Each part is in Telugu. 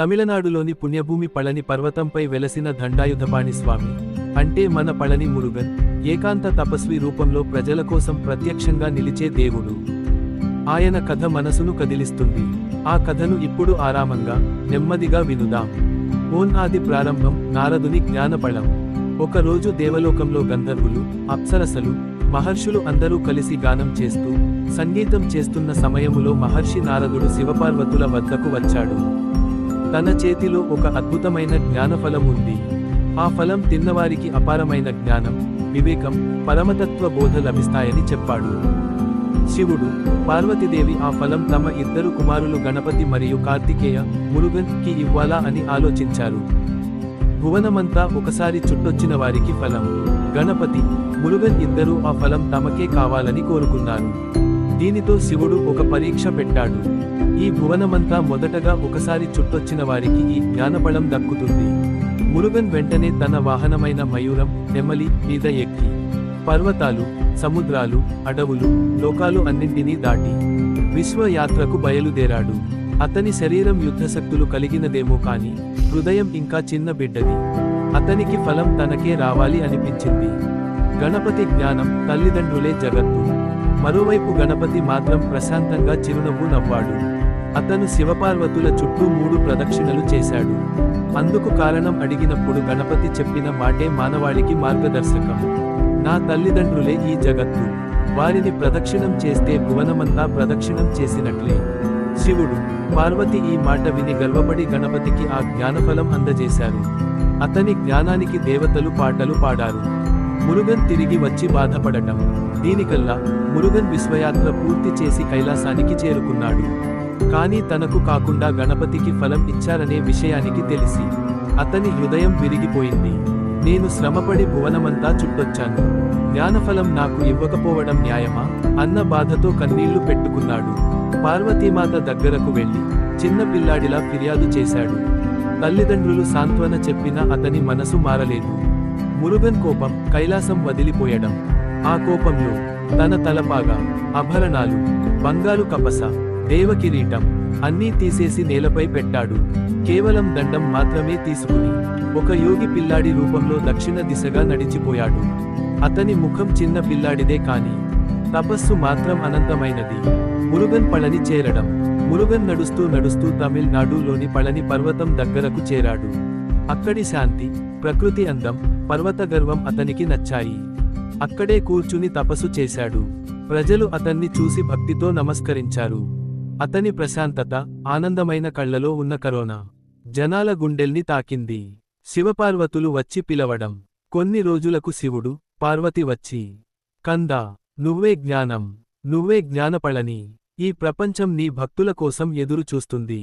తమిళనాడులోని పుణ్యభూమి పళని పర్వతంపై వెలసిన దండాయుధపాణి స్వామి. అంటే మన పళని మురుగన్ ఏకాంత తపస్వి రూపంలో ప్రజల కోసం ప్రత్యక్షంగా నిలిచే దేవుడు. ఆయన కథ మనసును కదిలిస్తుంది. ఆ కథను ఇప్పుడు ఆరామంగా నెమ్మదిగా వినుదాం. ఓన్ ఆది ప్రారంభం నారదుని జ్ఞానపళం. ఒకరోజు దేవలోకంలో గంధర్వులు అప్సరసలు మహర్షులు అందరూ కలిసి గానం చేస్తూ సంగీతం చేస్తున్న సమయములో మహర్షి నారదుడు శివపార్వతుల వద్దకు వచ్చాడు. తన చేతిలో ఒక అద్భుతమైన జ్ఞానఫలం ఉంది. ఆ ఫలం తిన్నవారికి అపారమైన జ్ఞానం వివేకం పరమతత్వ బోధ లభిస్తాయని చెప్పాడు. శివుడు పార్వతీదేవి ఆ ఫలం తమ ఇద్దరు కుమారులు గణపతి మరియు కార్తికేయ మురుగన్కి ఇవ్వాలా అని ఆలోచించారు. భువనమంతా ఒకసారి చుట్టొచ్చిన వారికి ఫలం. గణపతి మురుగన్ ఇద్దరూ ఆ ఫలం తమకే కావాలని కోరుకున్నారు. దీనితో శివుడు ఒక పరీక్ష పెట్టాడు. ఈ భువనమంతా మొదటగా ఒకసారి చుట్టొచ్చిన వారికి ఈ జ్ఞానబలం దక్కుతుంది. మురుగన్ వెంటనే తన వాహనమైన మయూరం నెమలి మీద ఎక్కి పర్వతాలు సముద్రాలు అడవులు లోకాలు అన్నింటినీ దాటి విశ్వయాత్రకు బయలుదేరాడు. అతని శరీరం యుద్ధశక్తులు కలిగినదేమో కాని హృదయం ఇంకా చిన్న బిడ్డది. అతనికి ఫలం తనకే రావాలి అనిపించింది. గణపతి జ్ఞానం తల్లిదండ్రులే జగత్తు. మరోవైపు గణపతి మాత్రం ప్రశాంతంగా చిరునవ్వు నవ్వాడు. అతను శివపార్వతుల చుట్టూ మూడు ప్రదక్షిణలు చేశాడు. అందుకు కారణం అడిగినప్పుడు గణపతి చెప్పిన మాటే మానవాళికి మార్గదర్శకం. నా తల్లిదండ్రులే ఈ జగత్తు. వారిని ప్రదక్షిణం చేస్తే భువనమంతా ప్రదక్షిణం చేసినట్లే. శివుడు పార్వతి ఈ మాట విని గర్వపడి గణపతికి ఆ జ్ఞానఫలం అందజేశారు. అతని జ్ఞానానికి దేవతలు పాటలు పాడారు. మురుగన్ తిరిగి వచ్చి బాధపడటం. దీనికల్లా మురుగన్ విశ్వయాత్ర పూర్తి చేసి కైలాసానికి చేరుకున్నాడు. కానీ తనకు కాకుండా గణపతికి ఫలం ఇచ్చారనే విషయానికి తెలిసి అతని హృదయం విరిగిపోయింది. నేను శ్రమపడి భువనమంతా చుట్టొచ్చాను. జ్ఞానఫలం నాకు ఇవ్వకపోవడం న్యాయమా? అన్న బాధతో కన్నీళ్ళు పెట్టుకున్నాడు. పార్వతీమాత దగ్గరకు వెళ్ళి చిన్న పిల్లాడిలా ఫిర్యాదు చేశాడు. తల్లిదండ్రులు సాంత్వన చెప్పినా అతని మనసు మారలేదు. మురుగన్ కోపం కైలాసం వదిలిపోయడం. ఆ కోపంలో తన తలపాగా ఆభరణాలు బంగారు కపస దేవకిరీటం అన్నీ తీసేసి నేలపై పెట్టాడు. కేవలం దండం మాత్రమే తీసుకుని ఒక యోగి పిల్లాడి రూపంలో దక్షిణ దిశగా నడిచిపోయాడు. అతని ముఖం చిన్న పిల్లాడిదే కాని తపస్సు మాత్రం అనంతమైనది. మురుగన్ పళని చేరడం. మురుగన్ నడుస్తూ నడుస్తూ తమిళనాడులోని పళని పర్వతం దగ్గరకు చేరాడు. అక్కడి శాంతి ప్రకృతి అందం పర్వత గర్వం అతనికి నచ్చాయి. అక్కడే కూర్చుని తపస్సు చేశాడు. ప్రజలు అతన్ని చూసి భక్తితో నమస్కరించారు. అతని ప్రశాంతత ఆనందమైన కళ్ళలో ఉన్న కరోనా జనాల గుండెల్ని తాకింది. శివపార్వతులు వచ్చి పిలవడం. కొన్ని రోజులకు శివుడు పార్వతి వచ్చి కందా నువ్వే జ్ఞానం నువ్వే జ్ఞానపళని ఈ ప్రపంచం నీ భక్తుల కోసం ఎదురు చూస్తుంది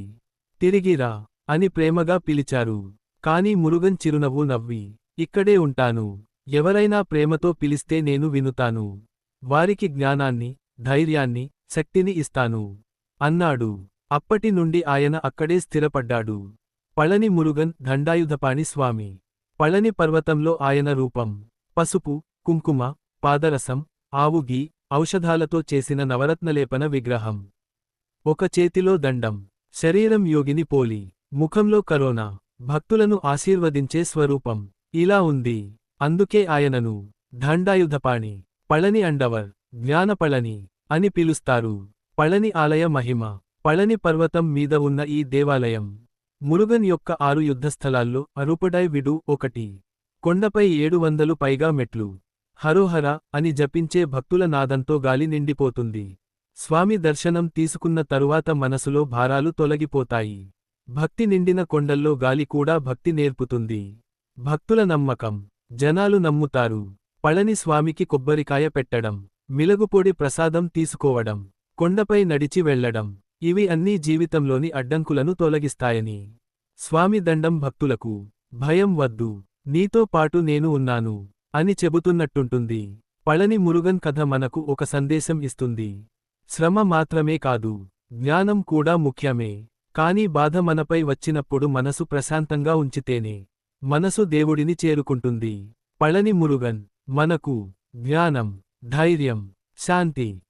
తిరిగిరా అని ప్రేమగా పిలిచారు. కాని మురుగన్ చిరునవ్వు నవ్వి ఇక్కడే ఉంటాను. ఎవరైనా ప్రేమతో పిలిస్తే నేను వినుతాను. వారికి జ్ఞానాన్ని ధైర్యాన్ని శక్తిని ఇస్తాను. అన్నాడు. అప్పటి నుండి ఆయన అక్కడే స్థిరపడ్డాడు. పళని మురుగన్ దండాయుధపాణి స్వామి. పళని పర్వతంలో ఆయన రూపం. పసుపు కుంకుమ పాదరసం ఆవుగి ఔషధాలతో చేసిన నవరత్నలేపన విగ్రహం. ఒక చేతిలో దండం. శరీరం యోగిని పోలి. ముఖంలో కరోనా. భక్తులను ఆశీర్వదించే స్వరూపం. ఇలా ఉంది. అందుకే ఆయనను దండాయుధపాణి పళని అండవర్ జ్ఞానపళని అని పిలుస్తారు. పళని ఆలయ మహిమ పళని పర్వతం మీద ఉన్న ఈ దేవాలయం మురుగన్ యొక్క ఆరు యుద్ధస్థలాల్లో అరుపడై విడు ఒకటి. కొండపై ఏడు వందలు పైగా మెట్లు. హరోహర అని జపించే భక్తుల నాదంతో గాలి నిండిపోతుంది. స్వామి దర్శనం తీసుకున్న తరువాత మనసులో భారాలు తొలగిపోతాయి. భక్తి నిండిన కొండల్లో గాలి కూడా భక్తి నేర్పుతుంది. భక్తుల నమ్మకం. జనాలు నమ్ముతారు. పళని స్వామికి కొబ్బరికాయ పెట్టడం. మిలగుపొడి ప్రసాదం తీసుకోవడం. కొండపై నడిచి వెళ్ళడం ఇవి అన్నీ జీవితంలోని అడ్డంకులను తొలగిస్తాయని. స్వామి దండం భక్తులకు. భయం వద్దు. నీతో పాటు నేను ఉన్నాను. అని చెబుతున్నట్టుంటుంది. పళని మురుగన్ కథ మనకు ఒక సందేశం ఇస్తుంది. శ్రమ మాత్రమే కాదు. జ్ఞానం కూడా ముఖ్యమే. కాని బాధ మనపై వచ్చినప్పుడు మనసు ప్రశాంతంగా ఉంచితేనే మనసు దేవుడిని చేరుకుంటుంది. పళని మురుగన్ మనకు జ్ఞానం ధైర్యం శాంతి